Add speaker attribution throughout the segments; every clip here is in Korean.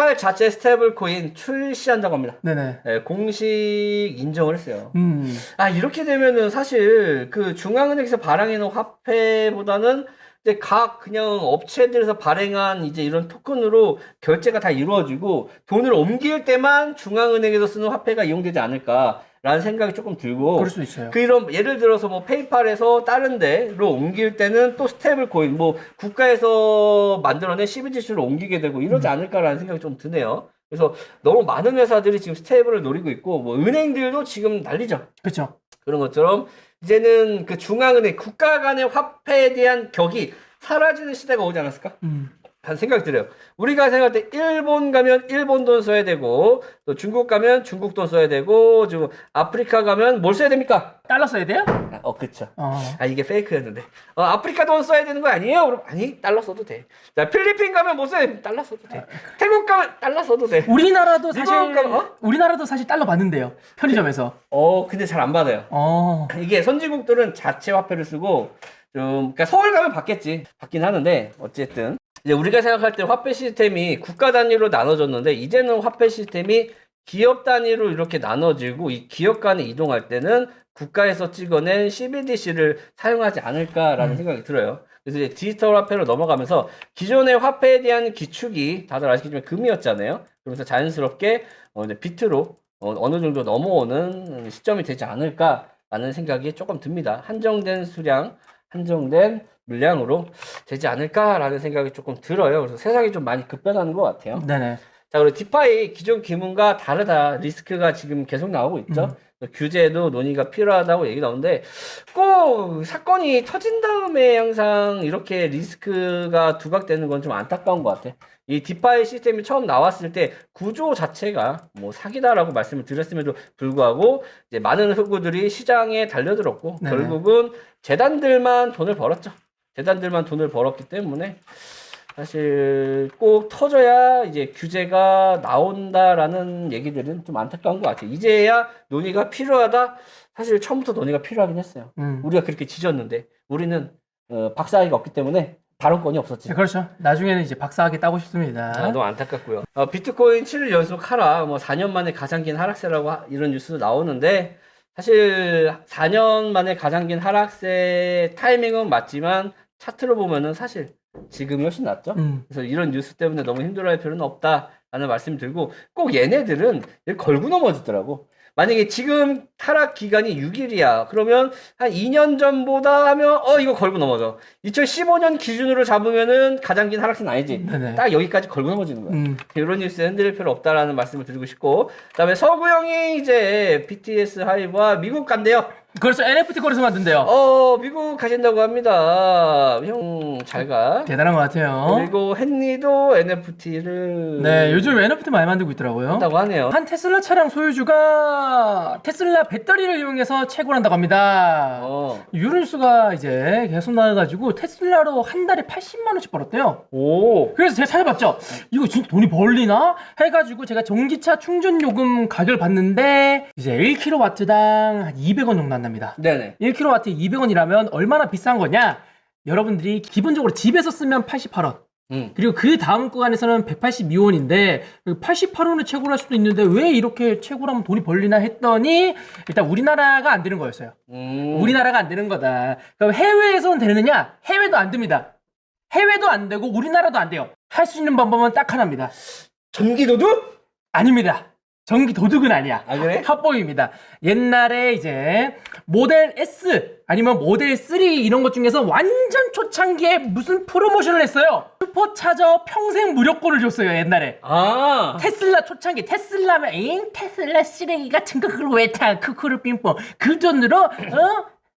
Speaker 1: 페이팔 자체 스테이블 코인 출시한다고 합니다.
Speaker 2: 네네.
Speaker 1: 네, 공식 인정을 했어요.
Speaker 2: 음.
Speaker 1: 아, 이렇게 되면은 사실 그 중앙은행에서 발행해놓은 화폐보다는 이제 각 그냥 업체들에서 발행한 이제 이런 토큰으로 결제가 다 이루어지고 돈을 옮길 때만 중앙은행에서 쓰는 화폐가 이용되지 않을까 라는 생각이 조금 들고
Speaker 2: 그럴 수도 있어요.
Speaker 1: 그 이런 예를 들어서 뭐 페이팔에서 다른 데로 옮길 때는 또 스테이블 코인 뭐 국가에서 만들어낸 CBDC로 옮기게 되고 이러지
Speaker 2: 음.
Speaker 1: 않을까라는 생각이 좀 드네요. 그래서 너무 많은 회사들이 지금 스테이블을 노리고 있고 뭐 은행들도 지금 난리죠.
Speaker 2: 그렇죠.
Speaker 1: 그런 것처럼 이제는 그 중앙은행 국가 간의 화폐에 대한 격이 사라지는 시대가 오지 않았을까?
Speaker 2: 음.
Speaker 1: 하는 생각이 들어요. 우리가 생각할 때 일본 가면 일본 돈 써야 되고 또 중국 가면 중국 돈 써야 되고 지금 아프리카 가면 뭘 써야 됩니까?
Speaker 2: 달러 써야 돼요?
Speaker 1: 아, 어 그쵸.
Speaker 2: 어.
Speaker 1: 아 이게 페이크였는데 어, 아프리카 돈 써야 되는 거 아니에요? 그럼 아니 달러 써도 돼. 자 필리핀 가면 뭐 써야 돼? 달러 써도 돼. 태국 가면 달러 써도 돼.
Speaker 2: 우리나라도 사실
Speaker 1: 미국 가면, 어?
Speaker 2: 우리나라도 사실 달러 받는데요. 편의점에서.
Speaker 1: 어 근데 잘 안 받아요.
Speaker 2: 어.
Speaker 1: 이게 선진국들은 자체 화폐를 쓰고 좀 그러니까 서울 가면 받겠지 받긴 하는데 어쨌든 이제 우리가 생각할 때 화폐 시스템이 국가 단위로 나눠졌는데 이제는 화폐 시스템이 기업 단위로 이렇게 나눠지고 이 기업 간에 이동할 때는 국가에서 찍어낸 CBDC를 사용하지 않을까라는
Speaker 2: 음.
Speaker 1: 생각이 들어요. 그래서 이제 디지털 화폐로 넘어가면서 기존의 화폐에 대한 기축이 다들 아시겠지만 금이었잖아요. 그러면서 자연스럽게 어, 이제 비트로 어, 어느 정도 넘어오는 시점이 되지 않을까라는 생각이 조금 듭니다. 한정된 수량, 한정된 물량으로 되지 않을까라는 생각이 조금 들어요. 그래서 세상이 좀 많이 급변하는 것 같아요.
Speaker 2: 네네.
Speaker 1: 자, 그리고 디파이 기존 기문과 다르다. 리스크가 지금 계속 나오고 있죠. 규제도 논의가 필요하다고 얘기 나오는데 꼭 사건이 터진 다음에 항상 이렇게 리스크가 두각되는 건 좀 안타까운 것 같아. 이 디파이 시스템이 처음 나왔을 때 구조 자체가 뭐 사기다라고 말씀을 드렸음에도 불구하고 이제 많은 흑우들이 시장에 달려들었고
Speaker 2: 네네.
Speaker 1: 결국은 재단들만 돈을 벌었죠. 재단들만 돈을 벌었기 때문에 사실 꼭 터져야 이제 규제가 나온다라는 얘기들은 좀 안타까운 것 같아요. 이제야 논의가 필요하다. 사실 처음부터 논의가 필요하긴 했어요.
Speaker 2: 음.
Speaker 1: 우리가 그렇게 지졌는데 우리는 어, 박사학위가 없기 때문에 발언권이 없었지.
Speaker 2: 네, 그렇죠. 나중에는 이제 박사학위 따고 싶습니다.
Speaker 1: 아, 너무 안타깝고요. 어, 비트코인 7일 연속 하락, 뭐 4년 만에 가장 긴 하락세라고 하- 이런 뉴스도 나오는데 사실 4년 만에 가장 긴 하락세 타이밍은 맞지만 차트로 보면은 사실 지금이 훨씬 낫죠.
Speaker 2: 음.
Speaker 1: 그래서 이런 뉴스 때문에 너무 힘들어할 필요는 없다라는 말씀 들고 꼭 얘네들은 걸고 넘어지더라고. 만약에 지금 타락 기간이 6일이야. 그러면 한 2년 전보다 하면 어 이거 걸고 넘어져. 2015년 기준으로 잡으면은 가장 긴 하락세는 아니지.
Speaker 2: 네네.
Speaker 1: 딱 여기까지 걸고 넘어지는 거야.
Speaker 2: 음.
Speaker 1: 이런 뉴스 흔들릴 필요 없다라는 말씀을 드리고 싶고 그다음에 서구형이 이제 BTS 하이브와 미국 간대요.
Speaker 2: 그렇죠. NFT 거래소 만든대요.
Speaker 1: 어 미국 가신다고 합니다. 형 잘 가.
Speaker 2: 대단한 것 같아요.
Speaker 1: 그리고 헨리도 NFT를
Speaker 2: 네, 요즘 NFT 많이 만들고 있더라고요.
Speaker 1: 한다고 하네요.
Speaker 2: 한 테슬라 차량 소유주가 테슬라 배터리를 이용해서 채굴 한다고 합니다.
Speaker 1: 어.
Speaker 2: 뉴스가 이제 계속 나와가지고 테슬라로 한 달에 80만 원씩 벌었대요.
Speaker 1: 오.
Speaker 2: 그래서 제가 찾아봤죠. 이거 진짜 돈이 벌리나? 해가지고 제가 전기차 충전 요금 가격을 봤는데 이제 1kW당 한 200원 정도 한답니다.
Speaker 1: 네네.
Speaker 2: 1kW에 200원이라면 얼마나 비싼 거냐? 여러분들이 기본적으로 집에서 쓰면 88원.
Speaker 1: 음.
Speaker 2: 그리고 그 다음 구간에서는 182원인데 88원을 채굴할 수도 있는데 왜 이렇게 채굴하면 돈이 벌리나 했더니 일단 우리나라가 안 되는 거였어요.
Speaker 1: 음.
Speaker 2: 우리나라가 안 되는 거다. 그럼 해외에서는 되느냐? 해외도 안 됩니다. 해외도 안 되고 우리나라도 안 돼요. 할 수 있는 방법은 딱 하나입니다.
Speaker 1: 전기도둑?
Speaker 2: 아닙니다. 전기 도둑은 아니야.
Speaker 1: 아 그래?
Speaker 2: 합법입니다. 옛날에 이제 모델 S 아니면 모델 3 이런 것 중에서 완전 초창기에 무슨 프로모션을 했어요. 슈퍼차저 평생 무료권을 줬어요 옛날에.
Speaker 1: 아.
Speaker 2: 테슬라 초창기 테슬라면 잉 테슬라 쓰레기 같은 거 그걸 왜타 크크루 삥뽕 그 돈으로 어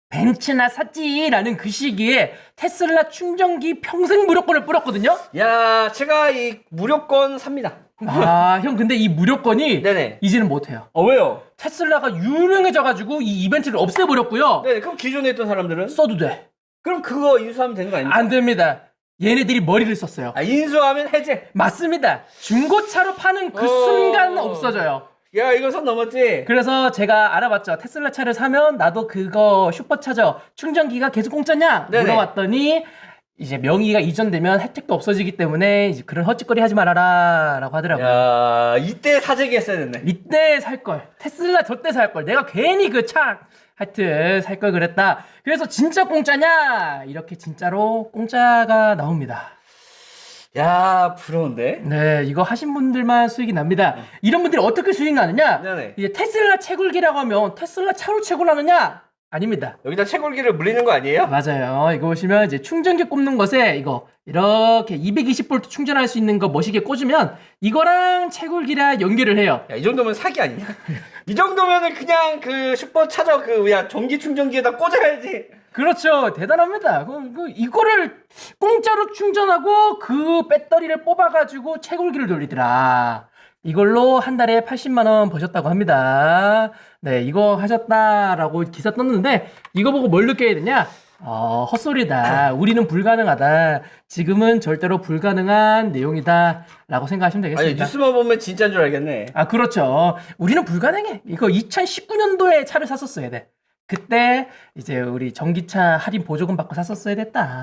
Speaker 2: 벤츠나 샀지라는 그 시기에 테슬라 충전기 평생 무료권을 뿌렸거든요.
Speaker 1: 야, 제가 이 무료권 삽니다.
Speaker 2: 아 형 근데 이 무료권이
Speaker 1: 네네.
Speaker 2: 이제는 못 해요.
Speaker 1: 어 왜요?
Speaker 2: 테슬라가 유명해져 가지고 이 이벤트를 없애 버렸고요.
Speaker 1: 네네. 그럼 기존에 있던 사람들은
Speaker 2: 써도 돼.
Speaker 1: 그럼 그거 인수하면 되는 거 아닙니까?
Speaker 2: 안 됩니다. 얘네들이 머리를 썼어요.
Speaker 1: 아 인수하면 해제.
Speaker 2: 맞습니다. 중고차로 파는 그
Speaker 1: 어.
Speaker 2: 순간 없어져요.
Speaker 1: 야, 이거 선 넘었지?
Speaker 2: 그래서 제가 알아봤죠. 테슬라 차를 사면 나도 그거 슈퍼차저 충전기가 계속 공짜냐?
Speaker 1: 네네.
Speaker 2: 물어봤더니 이제 명의가 이전되면 혜택도 없어지기 때문에 이제 그런 헛짓거리 하지 말아라라고 하더라고요.
Speaker 1: 야 이때 사재기 했어야 됐네.
Speaker 2: 이때 살 걸. 테슬라 저때 살 걸. 내가 괜히 그 차 하여튼 살 걸 그랬다. 그래서 진짜 공짜냐? 이렇게 진짜로 공짜가 나옵니다.
Speaker 1: 야 부러운데.
Speaker 2: 네, 이거 하신 분들만 수익이 납니다. 이런 분들이 어떻게 수익 나느냐?
Speaker 1: 네네.
Speaker 2: 이제 테슬라 채굴기라고 하면 테슬라 차로 채굴하느냐? 아닙니다.
Speaker 1: 여기다 채굴기를 물리는 거 아니에요?
Speaker 2: 맞아요. 이거 보시면 이제 충전기 꼽는 것에 이거 이렇게 220V 충전할 수 있는 거 멋있게 꽂으면 이거랑 채굴기랑 연결을 해요.
Speaker 1: 야 이 정도면 사기 아니냐? 이 정도면은 그냥 그 슈퍼 차저 그 뭐야 전기 충전기에다 꽂아야지.
Speaker 2: 그렇죠. 대단합니다. 그, 그 이거를 공짜로 충전하고 그 배터리를 뽑아가지고 채굴기를 돌리더라. 이걸로 한 달에 80만 원 버셨다고 합니다. 네, 이거 하셨다라고 기사 떴는데 이거 보고 뭘 느껴야 되냐? 어, 헛소리다. 우리는 불가능하다. 지금은 절대로 불가능한 내용이다 라고 생각하시면
Speaker 1: 아니
Speaker 2: 되겠습니다.
Speaker 1: 뉴스만 보면 진짜인 줄 알겠네.
Speaker 2: 아, 그렇죠. 우리는 불가능해. 이거 2019년도에 차를 샀었어야 돼. 그때 이제 우리 전기차 할인 보조금 받고 샀었어야 됐다.